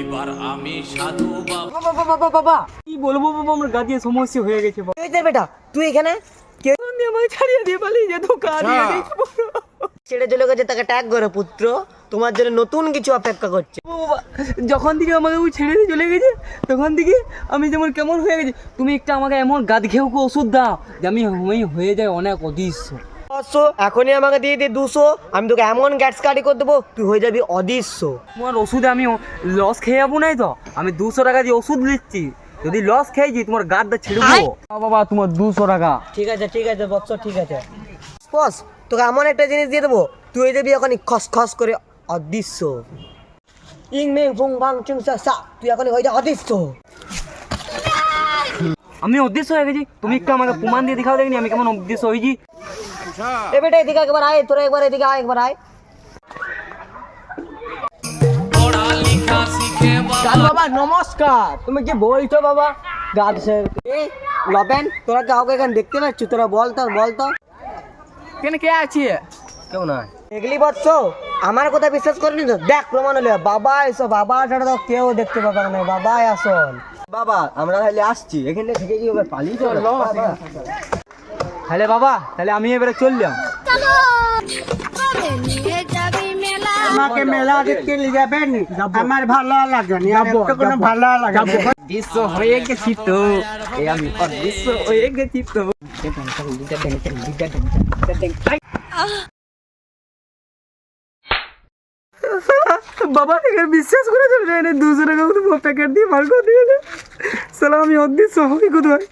এবার আমি সাধু বাবা। বাবা বাবা বাবা কি বলব বাবা আমার গা দিয়ে সমস্যা হয়ে গেছে বাবা। তুই বেটা তুই এখানে? কে? আমি আমাকে ছাড়িয়ে দিয়ে পালিয়ে যে বাবা। ছেড়ে চলে গেছে তাকে ট্যাগ করে পুত্র। তোমার জন্য নতুন কিছু অপেক্ষা করছে। বাবা, যখন থেকে আমাকে ও ছেড়ে দিয়ে চলে গেছে তখন থেকে আমি যেমন কেমন হয়ে গেছি তুমি একটা আমাকে এমন গাদ ঘেউ ওষুধ দাও যে আমি আমি হয়ে যায় অনেক অদৃশ্য। পাঁচশো এখনই আমাকে দিয়ে দিয়ে দুশো। আমি তোকে এমন গ্যাটস কাটি করে দেবো তুই হয়ে যাবি অদৃশ্য। তোমার ওষুধে আমি লস খেয়ে যাব নাই তো? আমি দুশো টাকা দিয়ে ওষুধ নিচ্ছি যদি লস খেয়েছি তোমার গাদটা ছিড়বো বাবা তোমার দুশো টাকা। ঠিক আছে ঠিক আছে বৎস ঠিক আছে। বস তোকে এমন একটা জিনিস দিয়ে দেবো তুই হয়ে যাবি এখন খস খস করে অদৃশ্য। ইং মেং ফুং ফাং চুং সা তুই এখন হয়ে যা অদৃশ্য। আমি অদৃশ্য হয়ে গেছি। তুমি একটু আমাকে প্রমাণ দিয়ে দেখাও দেখিনি আমি কেমন অদৃশ্য হয়েছি। এ বেটা এদিকে একবার আয় তোরা একবার এদিকে আয় একবার আয়। পড়ালেখা শিখে বাবা বাবা নমস্কার। তুমি কি বলছো বাবা? গাদ সে এই লবেন তোরা কাউকে এখানে দেখতে পাচ্ছ? তোরা বল তো বল তো। কেন কে আছে? কেউ না দেখলি বৎস? আমার কথা বিশ্বাস করিনি তো? দেখ প্রমাণ হলে। বাবা এসো বাবা ছাড়া তো কেউ দেখতে পাবে না। বাবাই আসল। বাবা আমরা তাহলে আসছি। এখানে থেকে কি হবে পালিয়ে চল। তাহলে বাবা তাহলে আমি এবারে চললাম। আমাকে মেলা দেখতে নিয়ে যাবেন? আমার ভালো লাগে না। কোনো ভালো লাগে হয়ে গেছি তো। আমি অদৃশ্য হয়ে গেছি তো। বাবা থেকে বিশ্বাস করে চলে যায় না মতো প্যাকেট দিয়ে বার দিয়ে সালা আমি হই কোথায়?